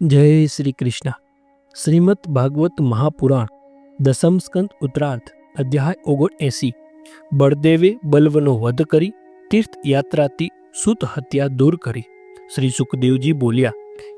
જય શ્રી કૃષ્ણ. શ્રીમદ ભાગવત મહાપુરાણ, દસમ સ્કંદ ઉત્તરાર્થ અધ્યાય ઓગણએંસી. બળદેવે બલ્વનો વધ કરી, તીર્થયાત્રાથી સુત હત્યા દૂર કરી. શ્રી સુખદેવજી બોલ્યા,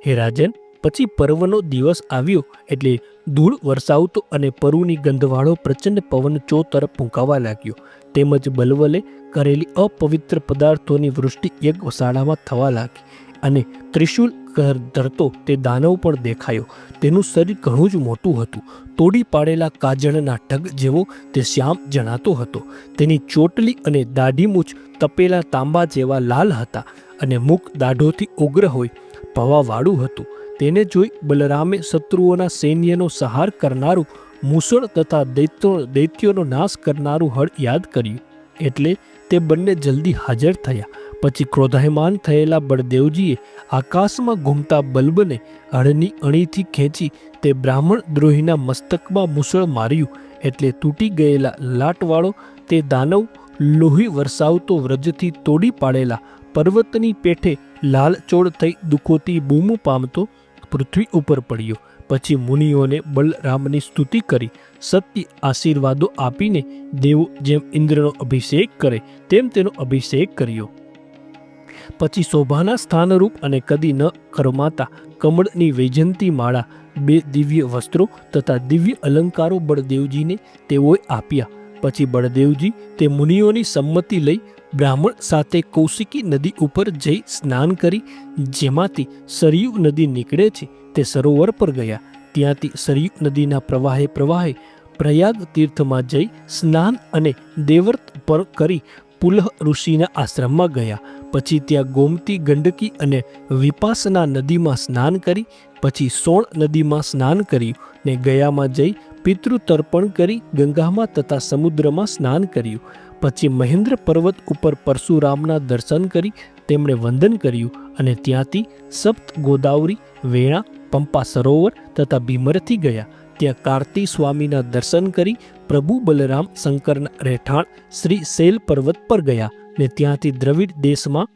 હે રાજન, પછી પર્વનો દિવસ આવ્યો એટલે ધૂળ વરસાવતો અને પરુની ગંધવાળો પ્રચંડ પવન ચો તરફ ફૂંકાવા લાગ્યો. તેમજ બલવલે કરેલી અપવિત્ર પદાર્થોની વૃષ્ટિ યજ્ઞશાળામાં થવા લાગી અને ત્રિશુલ ધરતો તે દાનવ પણ દેખાયો. તેનું શરીર ઘણું જ મોટું હતું. તોડી પાડેલા કાજળના ઢગ જેવો તે શ્યામ જણાતો હતો. તેની ચોટલી અને દાઢી મૂછ તપેલા તાંબા જેવા લાલ હતા અને મુખ દાઢોથી ઉગ્ર હોય પવાવાળું હતું. તેને જોઈ બલરામે શત્રુઓના સૈન્યનો સહાર કરનારું મૂસળ તથા દૈત્યો, દૈત્યોનો નાશ કરનારું હળ યાદ કર્યું. એટલે તે બંને જલ્દી હાજર થયા. પછી ક્રોધાયમાન થયેલા બળદેવજીએ આકાશમાં ઘૂમતા બલ્બને હળની અણીથી ખેંચી તે બ્રાહ્મણ દ્રોહીના મસ્તકમાં મુસળ માર્યું એટલે તૂટી ગયેલા લાટવાળો તે દાનવ લોહી વરસાવતો વ્રજથી તોડી પાડેલા પર્વતની પેઠે લાલચોળ થઈ દુઃખોથી બૂમ પામતો પૃથ્વી ઉપર પડ્યો. પછી મુનિઓને બલરામની સ્તુતિ કરી, સત્ય આશીર્વાદો આપીને દેવો જેમ ઇન્દ્રનો અભિષેક કરે, તેમ તેનો અભિષેક કર્યો. પછી શોભાના સ્થાનરૂપ અને કદી ન કરમાતા કમળની વૈજંતી માળા, બે દિવ્ય વસ્ત્રો તથા દિવ્ય અલંકારો બળદેવજીને તેઓએ આપ્યા. પછી બળદેવજી તે મુનિઓની સંમતિ લઈ બ્રાહ્મણ સાથે કૌશિકી નદી ઉપર જઈ સ્નાન કરી, જેમાંથી સરયુ નદી નીકળે છે તે સરોવર પર ગયા. ત્યાંથી સરયુ નદીના પ્રવાહે પ્રવાહે પ્રયાગ તીર્થમાં જઈ સ્નાન અને દેવર્ત પર કરી પુલહ ઋષિના આશ્રમમાં ગયા. પછી ત્યાં ગોમતી ગંડકી અને વિપાસના નદીમાં સ્નાન કરી, પછી સોણ નદીમાં સ્નાન કર્યું ને ગયામાં જઈ પિતૃ તર્પણ કરી ગંગામાં તથા સમુદ્રમાં સ્નાન કર્યું. પછી મહેન્દ્ર પર્વત ઉપર પરશુરામના દર્શન કરી તેમણે વંદન કર્યું અને ત્યાંથી સપ્ત ગોદાવરી, વેણા, પંપા સરોવર તથા ભીમરથી ગયા. ત્યાં કાર્તિ સ્વામીના દર્શન કરી પ્રભુ બલરામ શંકરના રહેઠાણ શ્રી શૈલ પર્વત પર ગયા ને ત્યાંથી દ્રવિડ દેશમાં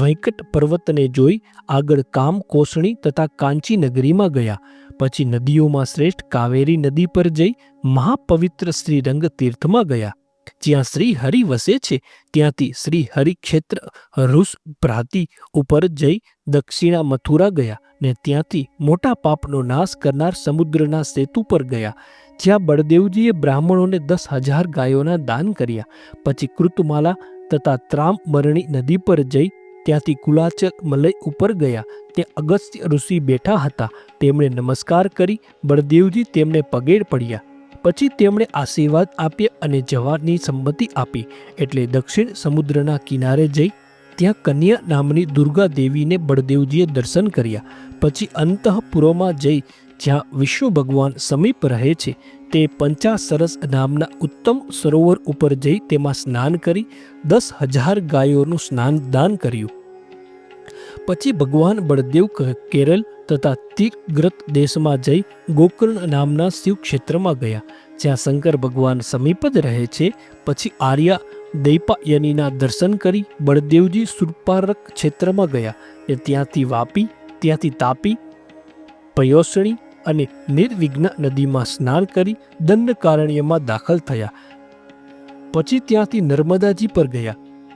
વૈંકટ પર્વતને જોઈ આગળ કામ કોસણી તથા કાંચી નગરીમાં ગયા. પછી નદીઓમાં શ્રેષ્ઠ કાવેરી નદી પર જઈ મહાપવિત્ર શ્રીરંગ તીર્થમાં ગયા. જ્યાં શ્રી હરિ વસે છે, ત્યાંથી શ્રી હરિ ક્ષેત્ર ઋષ ભ્રાતિ ઉપર જઈ દક્ષિણા મથુરા ગયા ને ત્યાંથી મોટા પાપનો નાશ કરનાર સમુદ્રના સેતુ પર ગયા. જ્યાં બળદેવજીએ બ્રાહ્મણોને દસ હજાર ગાયોના દાન કર્યા. પછી કૃતમાલા તથા ત્રામબરણી નદી પર જઈ ત્યાંથી કુલાચલ મલય ઉપર ગયા. ત્યાં અગસ્ત્ય ઋષિ બેઠા હતા. તેમણે નમસ્કાર કરી. બળદેવજી તેમને પગે પડ્યા. પછી તેમણે આશીર્વાદ આપ્યા અને જવાની સંમતિ આપી. એટલે દક્ષિણ સમુદ્રના કિનારે જઈ ત્યાં કન્યા નામની દુર્ગા દેવીને બળદેવજીએ દર્શન કર્યા. પછી અંતઃપુરોમાં જઈ જ્યાં વિષ્ણુ ભગવાન સમીપ રહે છે, તે પંચાસરસ નામના ઉત્તમ સરોવર ઉપર જઈ તેમાં સ્નાન કરી દસ હજાર ગાયોનું સ્નાન દાન કર્યું. પછી ભગવાન બળદેવ કેરળ તથા તીર્ગ્રત દેશમાં જઈ ગોકર્ણ નામના શિવ ક્ષેત્રમાં ગયા. જ્યાં શંકર ભગવાન સમીપ જ રહે છે, પછી આર્યા દૈપાયનીના દર્શન કરી બળદેવજી સુરપારક ક્ષેત્રમાં ગયા. એ ત્યાંથી વાપી, ત્યાંથી તાપી, પયોસણી અને નિર્વિઘ્ન નદીમાં સ્નાન કરી દંડકારણ્યમાં દાખલ થયા. પછી ત્યાંથી નર્મદાજી પર ગયા.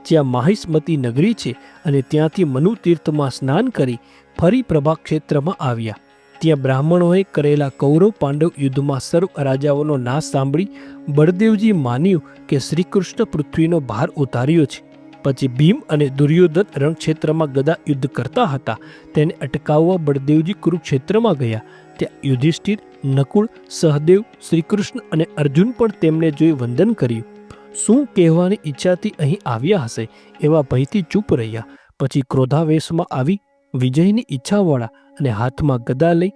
જ્યાં માહિષ્મતી નગરી છે અને ત્યાંથી મનુ તીર્થમાં સ્નાન કરી ફરી પ્રભા ક્ષેત્રમાં આવ્યા. ત્યાં બ્રાહ્મણોએ કરેલા કૌરવ પાંડવ યુદ્ધમાં સર્વ રાજાઓનો નાશ સાંભળી બળદેવજી માન્યું કે શ્રીકૃષ્ણ પૃથ્વીનો ભાર ઉતાર્યો છે. પછી ભીમ અને દુર્યોધન રણક્ષેત્રમાં ગદા યુદ્ધ કરતા હતા. તેને અટકાવવા બળદેવજી કુરુક્ષેત્રમાં ગયા. ત્યાં યુધિષ્ઠિર, નકુળ, સહદેવ, શ્રીકૃષ્ણ અને અર્જુન પણ તેમને જોઈ વંદન કર્યું. શું કહેવાની ઈચ્છાથી અહીં આવ્યા હશે એવા ભયથી ચૂપ રહ્યા. પછી ક્રોધાવેશમાં આવી વિજયની ઈચ્છાવાળા અને હાથમાં ગદા લઈ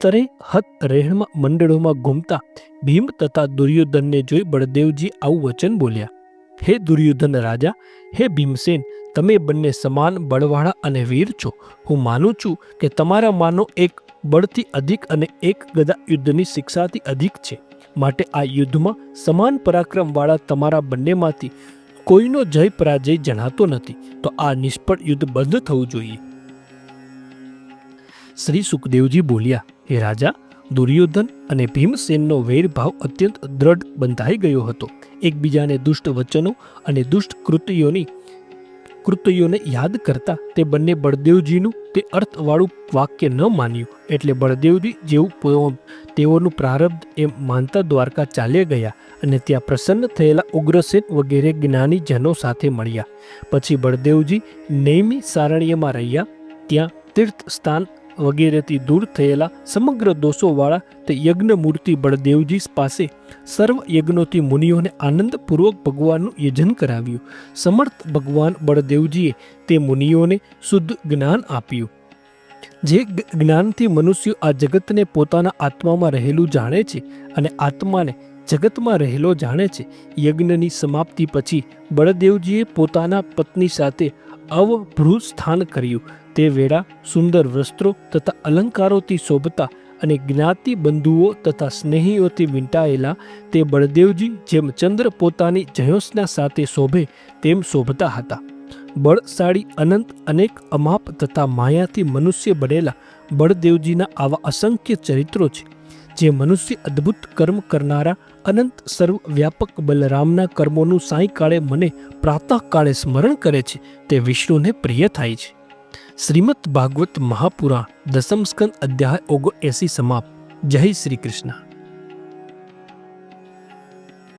તરે હત રહેણમાં મંડળોમાં ઘૂમતા ભીમ તથા દુર્યોધનને જોઈ બળદેવજી આવું વચન બોલ્યા. હે દુર્યોધન રાજા, હે ભીમસેન, તમે બંને સમાન બળવાળા અને વીર છો. હું માનું છું કે તમારા માનો એક બળથી અધિક અને એક ગદા યુદ્ધની શિક્ષાથી અધિક છે. માટે આ યુદ્ધમાં સમાન પરાક્રમવાળા તમારા બંનેમાંથી કોઈનો જય પરાજય જણાતો નથી. તો આ નિષ્ફળ યુદ્ધ બંધ થવું જોઈએ. શ્રી સુખદેવજી બોલ્યા, હે રાજા, દુર્યોધન અને ભીમસેનનો વેરભાવ અત્યંત દ્રઢ બંધાઈ ગયો હતો. એકબીજાને દુષ્ટ વચનો અને દુષ્ટ કૃતિઓની કૃતિઓને યાદ કરતા તે બંને બળદેવજીનું તે અર્થવાળું વાક્ય ન માન્યું. એટલે બળદેવજી જેવું તેઓનું પ્રારબ્ધ એમ માનતા દ્વારકા ચાલ્યા ગયા અને ત્યાં પ્રસન્ન થયેલા ઉગ્રસેન વગેરે જ્ઞાની જનો સાથે મળ્યા. પછી બળદેવજી નૈમી સારણ્યમાં રહ્યા. ત્યાં તીર્થ સ્થાન વગેરેથી દૂર થયેલા સમગ્ર દોષોવાળા તે યજ્ઞ મૂર્તિ બળદેવજી પાસે સર્વ યજ્ઞોથી મુનિઓને આનંદપૂર્વક ભગવાનનું યજન કરાવ્યું. સમર્થ ભગવાન બળદેવજીએ તે મુનિઓને શુદ્ધ જ્ઞાન આપ્યું. જે જ્ઞાનથી મનુષ્ય આ જગતને પોતાના આત્મામાં રહેલું જાણે છે અને આત્માને જગતમાં રહેલો જાણે છે, યજ્ઞની સમાપ્તિ પછી બળદેવજીએ પોતાના પત્ની સાથે અવભૃ સ્થાન કર્યું. તે વેળા સુંદર વસ્ત્રો તથા અલંકારોથી શોભતા અને જ્ઞાતિ બંધુઓ તથા સ્નેહીઓથી વીંટાયેલા તે બળદેવજી જેમ ચંદ્ર પોતાની જયોસના સાથે શોભે તેમ શોભતા હતા. બળશાળી અનંત અનેક અમાપ તથા માયાથી મનુષ્ય બનેલા બળદેવજીના આવા અસંખ્ય ચરિત્રો છે, જે મનુષ્ય અદ્ભુત કર્મ કરનારા અનંત સર્વવ્યાપક બલરામના કર્મોનું સાંયકાળે મને પ્રાતઃકાળે સ્મરણ કરે છે, તે વિષ્ણુને પ્રિય થાય છે. શ્રીમદ ભાગવત મહાપુરાણ દસમ સ્કંદ અધ્યાય ઓગો એસી સમાપ્ત. જય શ્રી કૃષ્ણ.